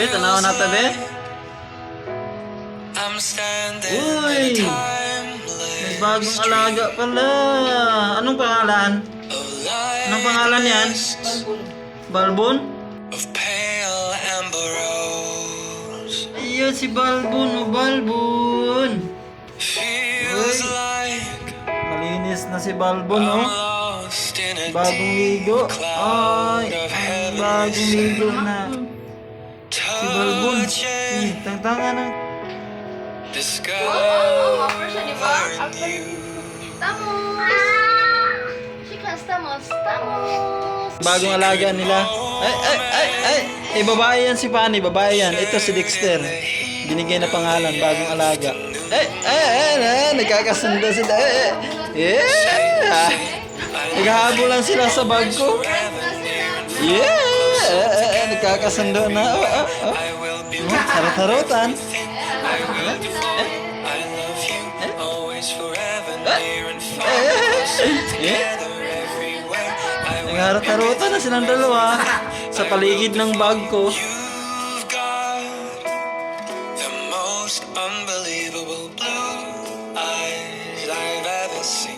Be, tanawa na ta, be. Uy! May bagong alaga pala. Anong pangalan? Anong pangalan yan? Balbon? Ayun, si Balbon o Balbon. Feels Uy. Malinis na si Balbon, oh. Bagong ligo. Ay, bagong ligo na. Si Balbon. Eh, Touching tangtangan ng... the sky Oh, oh, offer siya, di ba? over After- you. Estamos! Chika, estamos! Estamos! Bagong alaga nila. Ay, ay, ay, ay! Eh, babae yan si Fanny, babae yan. Ito si Dexter. Binigay na pangalan, bagong alaga. Eh, eh, eh, eh, nagkakasundo sila. Eh, eh, yeah! Naghahabol lang sila sa bag ko. Magkakasundo na. Oh, oh, oh. Hmm, Sarot-sarotan. Nagharot-harotan na silang dalawa sa paligid ng bag ko. unbelievable blue I've ever seen.